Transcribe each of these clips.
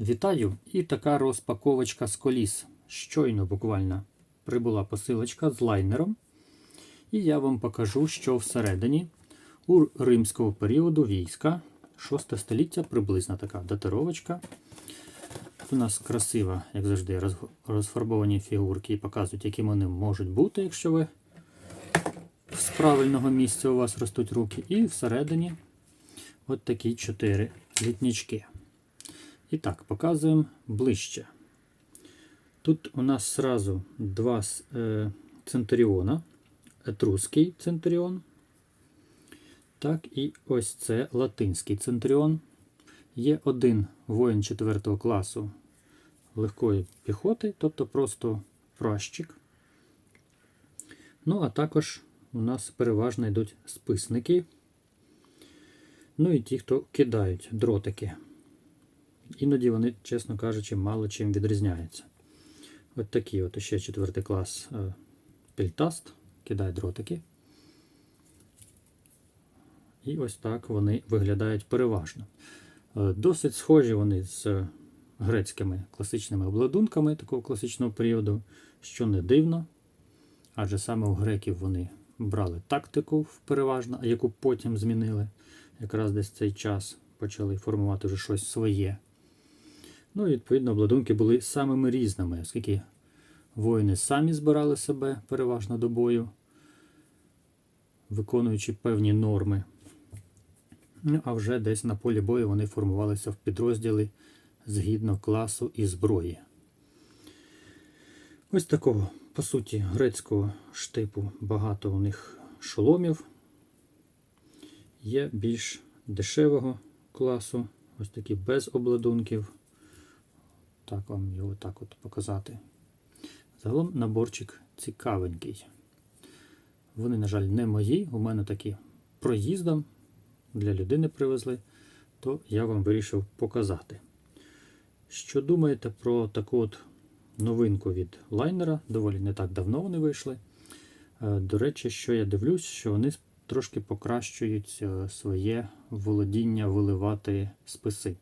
Вітаю! І така розпаковочка з коліс. Щойно буквально прибула посилочка з лайнером. І я вам покажу, що всередині у римського періоду війська 6 століття приблизна така датировочка. У нас красива, як завжди, розфарбовані фігурки і показують, якими вони можуть бути, якщо ви з правильного місця у вас ростуть руки. І всередині от такі чотири літнічки. І так, показуємо ближче. Тут у нас сразу два е, центуріона. Етрусський центуріон. Так, і ось це латинський центуріон. Є один воїн 4 класу легкої піхоти, тобто просто пращик. Ну, а також у нас переважно йдуть списники. Ну і ті, хто кидають дротики. Іноді вони, чесно кажучи, мало чим відрізняються. От такий от ще четвертий клас е, пельтаст, кидає дротики. І ось так вони виглядають переважно. Е, Досить схожі вони з грецькими класичними обладунками такого класичного періоду, що не дивно, адже саме у греків вони брали тактику переважно, яку потім змінили. Якраз десь цей час почали формувати вже щось своє. Ну і відповідно обладунки були самими різними, оскільки воїни самі збирали себе переважно до бою, виконуючи певні норми. Ну, а вже десь на полі бою вони формувалися в підрозділи згідно класу і зброї. Ось такого, по суті, грецького штипу багато у них шоломів. Є більш дешевого класу, ось такі без обладунків. Так вам його так от показати. Загалом наборчик цікавенький. Вони, на жаль, не мої. У мене такі проїздом для людини привезли, то я вам вирішив показати. Що думаєте про таку от новинку від лайнера? Доволі не так давно вони вийшли. Е, До речі, що я дивлюсь, що вони трошки покращують е, своє володіння виливати списи.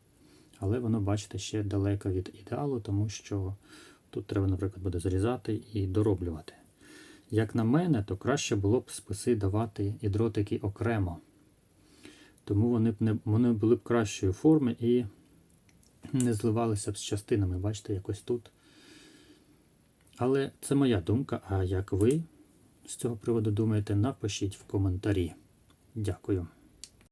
Але воно, бачите, ще далеко від ідеалу, тому що тут треба, наприклад, буде зарізати і дороблювати. Як на мене, то краще було б списи давати і дротики окремо. Тому вони б не вони були б кращої форми і не зливалися б з частинами, бачите, якось тут. Але це моя думка. А як ви з цього приводу думаєте, напишіть в коментарі. Дякую.